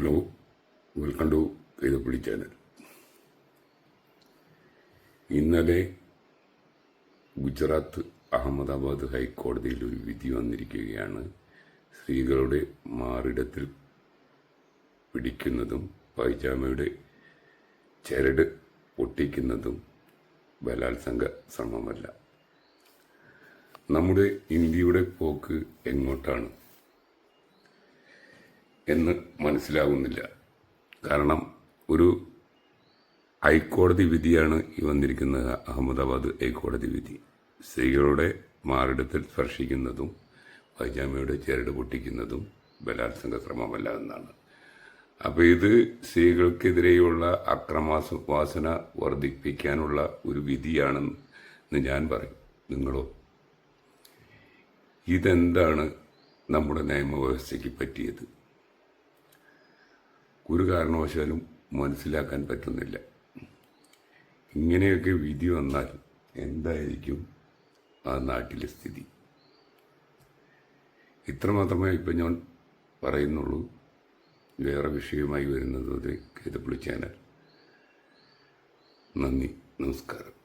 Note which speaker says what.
Speaker 1: Hello welcome to Kaithappally channel ഇന്നലെ ഗുജറാത്ത് അഹമ്മദാബാദ് ഹൈക്കോടതിയിൽ ഒരു വിധി വന്നിരിക്കുകയാണ്. സ്ത്രീകളുടെ മാറിടത്തിൽ പിടിക്കുന്നതും പൈജാമയുടെ ചരട് പൊട്ടിക്കുന്നതും ബലാത്സംഗ ശ്രമമല്ല. നമ്മുടെ ഇന്ത്യയുടെ പോക്ക് എങ്ങോട്ടാണ്? എന്ന് മനസ്സിലാകുന്നില്ല കാരണം ഒരു ഹൈക്കോടതി വിധിയാണ് ഈ വന്നിരിക്കുന്നത് അഹമ്മദാബാദ് ഹൈക്കോടതി വിധി. സ്ത്രീകളുടെ മാറിടത്തിൽ സ്പർശിക്കുന്നതും വൈജാമയുടെ ചേരട് പൊട്ടിക്കുന്നതും ബലാത്സംഗ ശ്രമമല്ല എന്നാണ് അപ്പോൾ ഇത് സ്ത്രീകൾക്കെതിരെയുള്ള അക്രമാസ വാസന വർദ്ധിപ്പിക്കാനുള്ള ഒരു വിധിയാണെന്ന് ഞാൻ പറയും. നിങ്ങളോ? ഇതെന്താണ് നമ്മുടെ നിയമവ്യവസ്ഥയ്ക്ക് പറ്റിയത്? ഒരു കാരണവശാലും മനസ്സിലാക്കാൻ പറ്റുന്നില്ല. ഇങ്ങനെയൊക്കെ വിധി വന്നാൽ എന്തായിരിക്കും ആ നാട്ടിലെ സ്ഥിതി? ഇത്ര മാത്രമേ ഇപ്പം ഞാൻ പറയുന്നുള്ളൂ. വേറെ വിഷയവുമായി വരുന്നത് കേതപ്പള്ളി ചാനൽ. നന്ദി നമസ്കാരം.